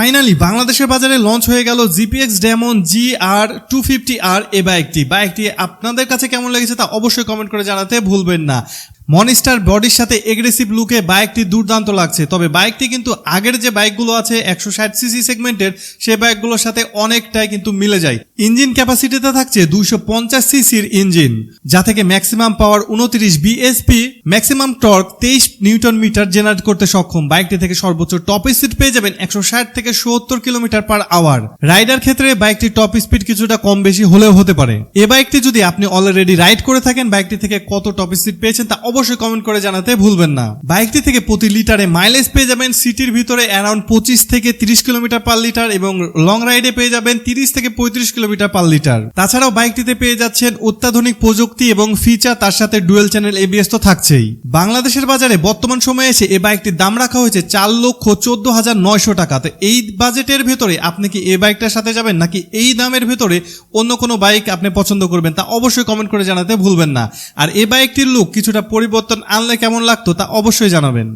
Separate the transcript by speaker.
Speaker 1: Finally বাংলাদেশের বাজারে launch হয়ে গেল GPX Demon G R two fifty R এ বাইকটি বাইকটি আপনাদের কাছে কেমন লেগেছে তা অবশ্যই কমেন্ট করে জানাতে ভুলবেন না। মনিস্টার বডির সাথে এগ্রেসিভ লুকে বাইকটি দুর্দান্ত লাগছে। তবে বাইকটি কিন্তু আগের যে বাইকগুলো আছে, একশো ষাট সিসি সেগমেন্টের সেই বাইকগুলোর সাথে অনেকটাই কিন্তু মিলে যায়। ইঞ্জিন ক্যাপাসিটিতে থাকছে দুইশো পঞ্চাশ সিসির ইঞ্জিন যা থেকে ম্যাক্সিমাম পাওয়ার উনত্রিশ বিএসপি ম্যাক্সিমাম টর্ক তেইশ নিউটন মিটার জেনারেট করতে সক্ষম। বাইকটি থেকে সর্বোচ্চ টপ স্পিড পেয়ে যাবেন একশো ষাট থেকে সত্তর কিলোমিটার পার আওয়ার রাইডার ক্ষেত্রে বাইকটির টপ স্পিড কিছুটা কম বেশি হলেও হতে পারে। এ বাইকটি যদি আপনি অলরেডি রাইড করে থাকেন বাইকটি থেকে কত টপ স্পিড পেয়েছেন তা অবশ্যই কমেন্ট করে জানাতে ভুলবেন না। বাইকটি থেকে প্রতি লিটারে মাইলেজ পেয়ে যাবেন সিটির ভিতরে অ্যারাউন্ড পঁচিশ থেকে তিরিশ কিলোমিটার পার লিটার এবং লং রাইডে পেয়ে যাবেন তিরিশ থেকে পঁয়ত্রিশ কিলোমিটার পার লিটার তাছাড়াও বাইকটিতে পেয়ে যাচ্ছেন অত্যাধুনিক প্রযুক্তি এবং ফিচার তার সাথে ডুয়েল চ্যানেল এবিএস তো থাকছেই। বাংলাদেশের বাজারে বর্তমান সময়ে এসে এই বাইকটির দাম রাখা হয়েছে চার লক্ষ চোদ্দ হাজার নয়শো টাকা। তো এই বাজেটের ভেতরে আপনি কি এই বাইকটার সাথে যাবেন নাকি এই দামের ভেতরে অন্য কোনো বাইক আপনি পছন্দ করবেন তা অবশ্যই কমেন্ট করে জানাতে ভুলবেন না। আর এই বাইকটির লুক কিছুটা পরিবর্তন আনলে কেমন লাগতো তা অবশ্যই জানাবেন।